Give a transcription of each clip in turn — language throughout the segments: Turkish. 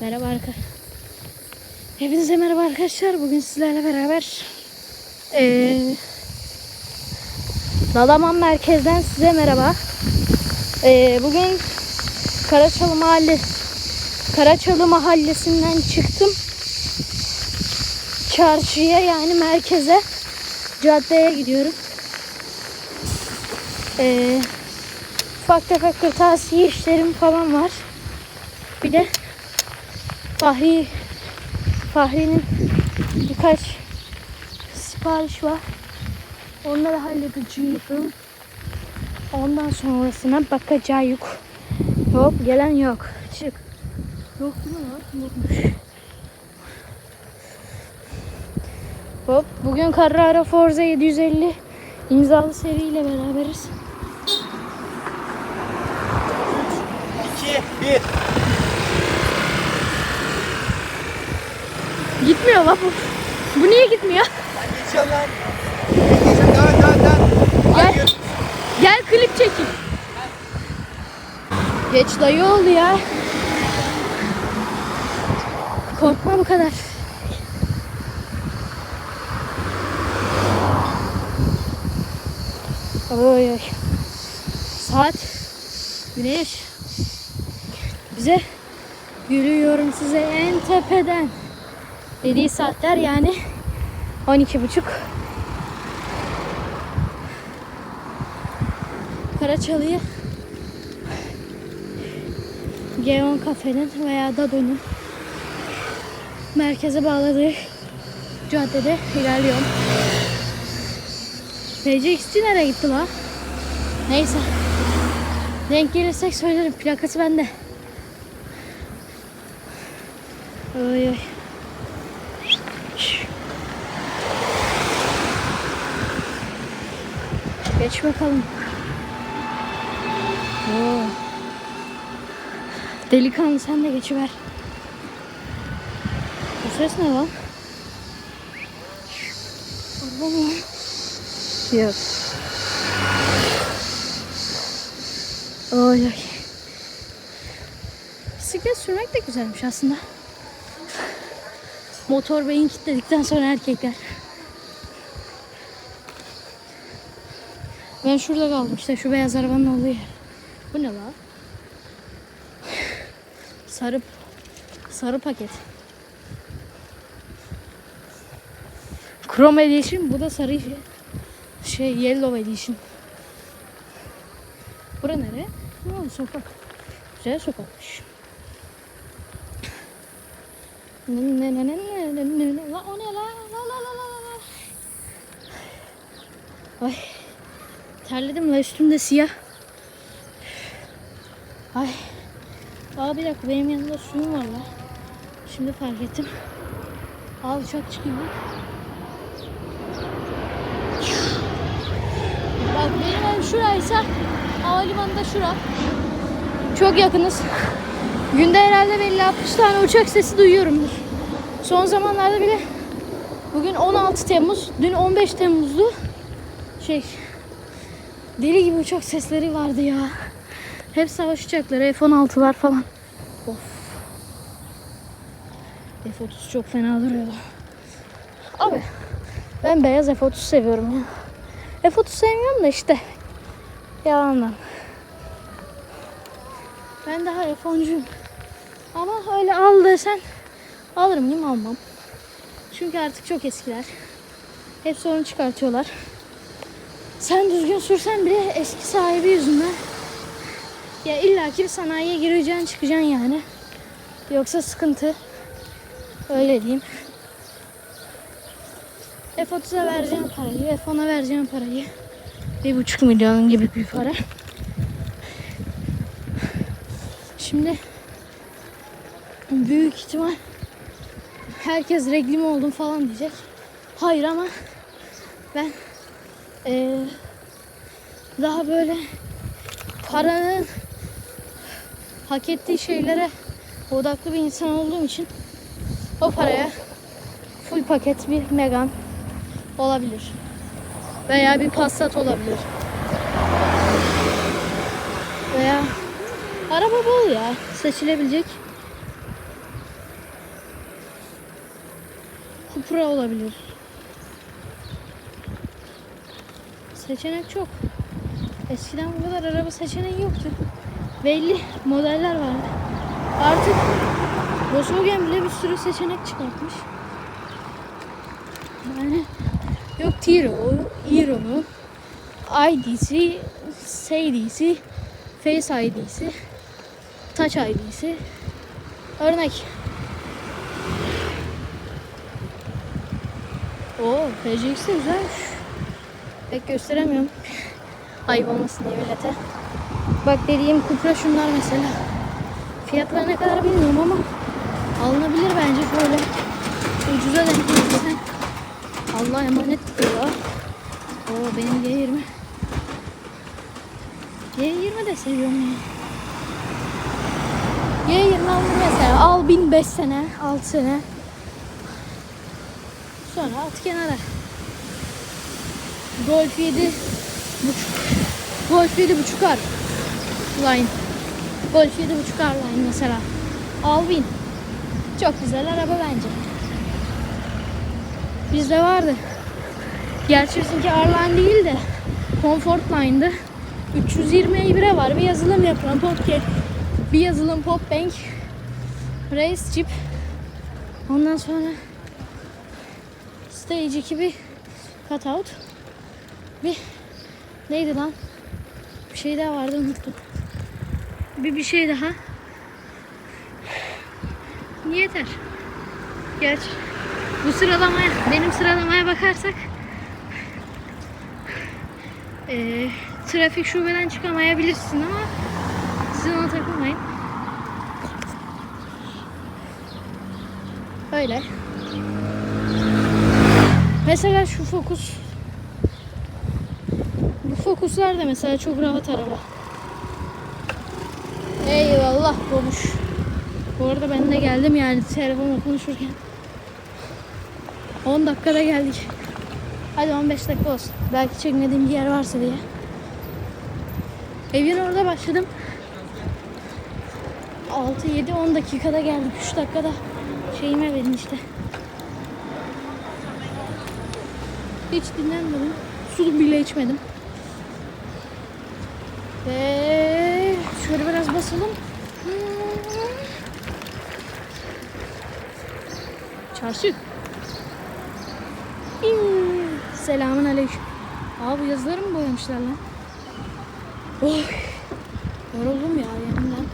Merhaba arkadaşlar. Hepinize merhaba arkadaşlar. Bugün sizlerle beraber eee Dalaman merkezden size merhaba. Eee, bugün Karaçalı mahalle Karaçalı mahallesinden çıktım. Çarşıya yani merkeze caddeye gidiyorum. Eee ufak tefek kırtasiye işlerim falan var. Bir de Fahri Fahri'nin birkaç sipariş var. Onları halledeceğim. Ondan sonrasına bakacağız. Yok gelen yok. Çık. Yok lan? Yokmuş. Hop bugün Carrara Forza 750 imzalı seriyle beraberiz. 2, 1. Gitmiyor lan bu. Bu niye gitmiyor? Ben geçiyorum lan. Ben geçiyorum. Devam, devam, devam. Gel. Hayır. Gel klip çekin. Geç dayı oldu ya. Korkma bu kadar. Oy oy. Saat güneş bize yürüyorum size en tepeden dediği saatler yani 12 buçuk. Karaçalı'yı G10 kafenin veya Dado'nun merkeze bağladığı caddede ilerliyorum. PCX'ci nereye gitti la? Neyse. Denk gelirsek söylerim. Plakası bende. Oy oy. Geç bakalım. Oo. Delikanlı sen de geçiver. Bu ses ne lan? Araba mı? Yok. Oy oy. Bisiklet sürmek de güzelmiş aslında. Motor beyin kilitledikten sonra erkekler. Ben şurada kaldım işte şu beyaz arabanın olduğu yer. Bu ne la? Sarı sarı paket. Chrome Edition bu da sarı şey, şey Yellow Edition. Bura nere? Ha, sokak. Güzel sokakmış. Ne ne ne ne ne ne ne ne la o ne la la la la la la Ay terledim la üstümde siyah. Ay. Aa bir dakika benim yanımda suyum var la. Şimdi fark ettim. Aa uçak çıkıyor. Bak benim evim şuraysa havalimanı da şura. Çok yakınız. Günde herhalde belli 60 tane uçak sesi duyuyorumdur. Son zamanlarda bile bugün 16 Temmuz, dün 15 Temmuz'du. Şey deli gibi uçak sesleri vardı ya. Hep savaş uçakları, F-16'lar falan. Of. F-30 çok fena duruyordu. Abi ben beyaz F-30 seviyorum ya. F-30 sevmiyorum da işte yalandan. Ben daha F-10'cuyum. Ama öyle al desen alır mıyım almam. Çünkü artık çok eskiler. Hep sorun çıkartıyorlar. Sen düzgün sürsen bile eski sahibi yüzünden ya illa ki bir sanayiye gireceksin çıkacaksın yani. Yoksa sıkıntı. Öyle diyeyim. F30'a vereceğim parayı, F10'a vereceğim parayı. Bir buçuk milyon gibi bir para. Şimdi büyük ihtimal herkes reglim oldum falan diyecek. Hayır ama ben e, daha böyle paranın hak ettiği şeylere odaklı bir insan olduğum için o paraya full paket bir Megan olabilir. Veya bir Passat olabilir. Veya araba bol ya seçilebilecek. Kupra olabilir. Seçenek çok. Eskiden bu kadar araba seçeneği yoktu. Belli modeller vardı. Artık Volkswagen bile bir sürü seçenek çıkartmış. Yani yok Tiro, Hero mu, ID'si, SD'si, Face ID'si, Touch ID'si. Örnek. Oo, PCX de güzelmiş. Pek gösteremiyorum. Ayıp olmasın diye millete. Bak dediğim Cupra şunlar mesela. Fiyatları ne kadar bilmiyorum ama alınabilir bence şöyle. Ucuza denk gelirse. Allah'a emanet diyorlar. Oo benim G20. G20 de seviyorum ya. G20 aldım mesela. Al bin 5 sene, 6 sene. Sonra at kenara. Golf 7 buçuk. Golf 7 buçuk ar. Line. Golf 7 buçuk ar line mesela. Al bin. Çok güzel araba bence. Bizde vardı. Gerçi bizimki R-Line değil de Comfort Line'dı. 320 1'e var. Bir yazılım yapılan Popcat. Bir yazılım Pop Bank. Race Chip. Ondan sonra Stage 2 bir cutout. Bir neydi lan? Bir şey daha vardı unuttum. Bir bir şey daha. Yeter. Geç. Bu sıralamaya, benim sıralamaya bakarsak eee, trafik şubeden çıkamayabilirsin ama siz ona takılmayın. Öyle. Mesela şu Focus. Bu Focus'lar da mesela çok rahat araba. Eyvallah konuş. Bu arada ben de geldim yani telefonla konuşurken. 10 dakikada geldik. Hadi 15 dakika olsun. Belki çekmediğim bir yer varsa diye. Evin orada başladım. 6, 7, 10 dakikada geldik. 3 dakikada şeyime verin işte. Hiç dinlenmedim. Su bile içmedim. Ve şöyle biraz basalım. Çarşı. Selamun aleyküm. Aa bu yazıları mı boyamışlar lan? Oy. Yoruldum ya yanımdan.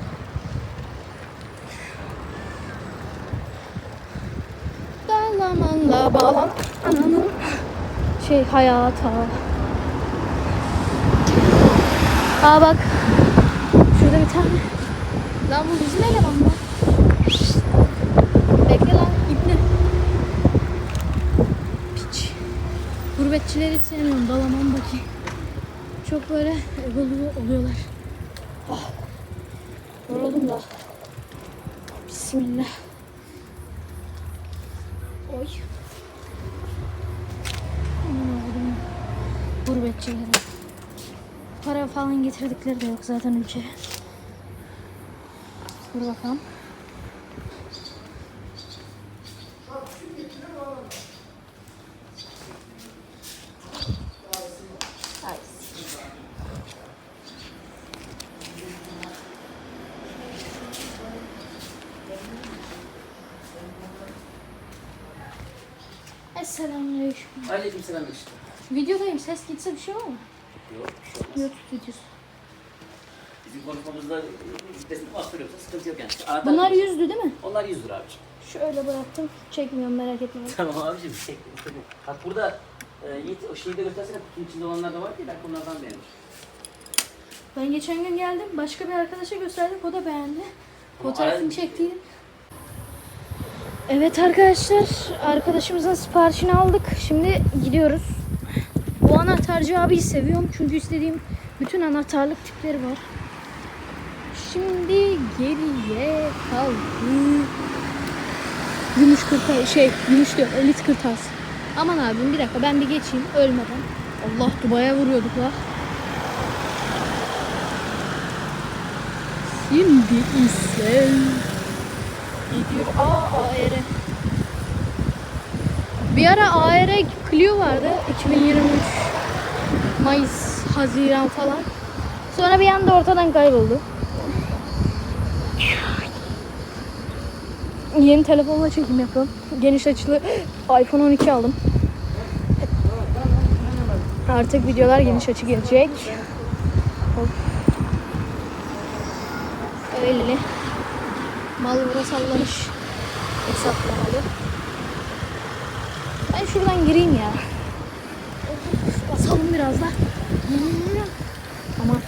Dalamanla bağlan. Ananın şey hayata. Aa bak. Şurada bir tane. Lan bu bizim eleman mı? Bekle lan İbni. Piç. Gurbetçileri sevmiyorum. Dalaman'daki. Çok böyle egolu oluyorlar. Ah. Yoruldum da. Bismillah. Oy. Aman Allah'ım. Gurbetçilere. Para falan getirdikleri de yok zaten ülkeye. Dur bakalım. Selamünaleyküm. Aleykümselam işte. Videodayım. Ses gitse bir şey var mı? Yok, şey. YouTube videosu. Bizim konuşmamızda vitesini bastırıyorsa sıkıntı yok yani. Anahtar Bunlar yüzdü değil mi? Onlar 100 lira abiciğim. Şöyle bıraktım. Çekmiyorum merak etmeyin. Tamam abiciğim. Tek. Bak burada e, Yiğit o şeyi de göstersene kutunun içinde olanlar da var ki belki bunlardan beğenir. Ben geçen gün geldim. Başka bir arkadaşa gösterdik. O da beğendi. Ama Fotoğrafını ara-. Evet arkadaşlar. Arkadaşımızın siparişini aldık. Şimdi gidiyoruz. Anahtarcı abiyi seviyorum. Çünkü istediğim bütün anahtarlık tipleri var. Şimdi geriye kaldı. Gümüş kırtasiye, şey gümüş diyor, elit kırtasiye. Aman abim bir dakika ben bir geçeyim ölmeden. Allah Dubai'ye vuruyorduk la. Şimdi ise gidiyor. Aa, ere. Bir ara AR Clio vardı. 2023 Mayıs, Haziran falan. Sonra bir anda ortadan kayboldu. Yeni telefonla çekim yapıyorum. Geniş açılı iPhone 12 aldım. Artık videolar geniş açı gelecek. Öyle. Mal burada sallamış. Hesaplamalı. Ben şuradan gireyim ya. Basalım biraz da. Aman.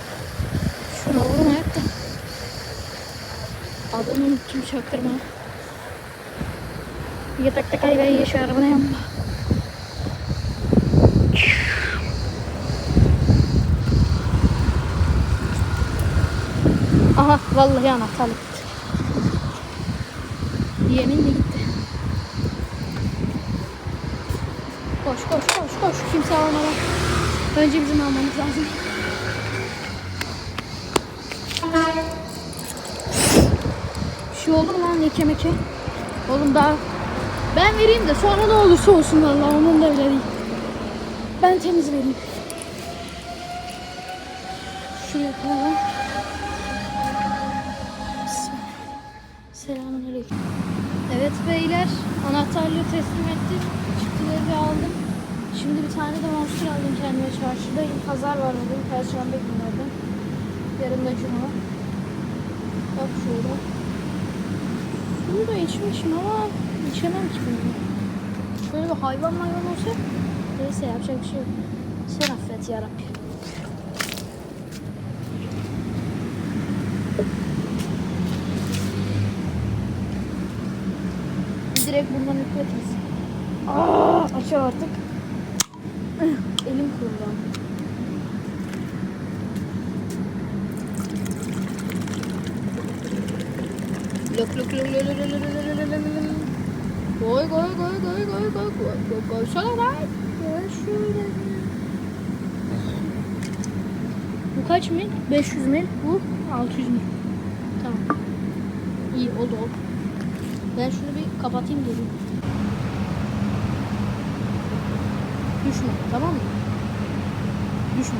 Şuna vurmayak da. Adını unuttum çaktırma. Yatakta kaygan yaşıyor arabada yanma. Aha vallahi anahtarlık. Yeminle gitti. Koş koş koş koş. Kimse almadan. Önce bizim almamız lazım. Bir şey oldu mu lan leke meke? Oğlum daha ben vereyim de sonra ne olursa olsun vallahi onun da bile değil. Ben temiz vereyim. Şuraya koyalım. Selamünaleyküm. Evet beyler, anahtarlığı teslim ettim. Çıktıları aldım. Şimdi bir tane de monster aldım kendime çarşıda. Pazar var bugün, Perşembe günlerden. Yarın da Cuma. Bak şöyle. Bunu da içmişim ama içemem ki bunu. Şöyle bir hayvan hayvan olsa neyse yapacak bir şey yok. Sen affet yarabbim. Direkt bundan üfletiz. Aa, aç artık. Elim kurudu. Lok lok lok lok lok lok lok lok lok. Koy koy koy koy koy koy koy koy koy sana lan. Koy şöyle. Bu kaç mil? 500 mil. Bu 600 mil. Tamam. İyi oldu oldu. Ben şunu bir kapatayım geleyim. Düşme tamam mı? Düşme.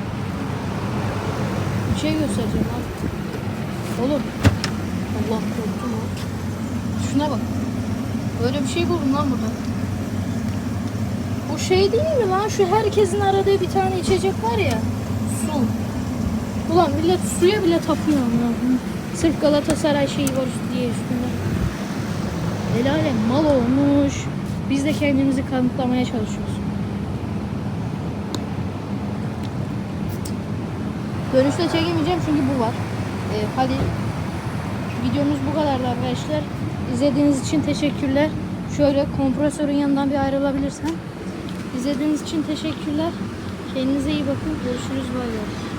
Bir şey göstereceğim abi. Oğlum. Allah korktum ha. Şuna bak. Böyle bir şey buldum lan burada. Bu şey değil mi lan? Şu herkesin aradığı bir tane içecek var ya. Su. Ulan millet suya bile tapıyor lan. Sırf Galatasaray şeyi var diye üstünde. El alem mal olmuş. Biz de kendimizi kanıtlamaya çalışıyoruz. Dönüşte çekemeyeceğim çünkü bu var. Ee, hadi videomuz bu kadardı arkadaşlar. İzlediğiniz için teşekkürler. Şöyle kompresörün yanından bir ayrılabilirsem. İzlediğiniz için teşekkürler. Kendinize iyi bakın. Görüşürüz. Bay bay.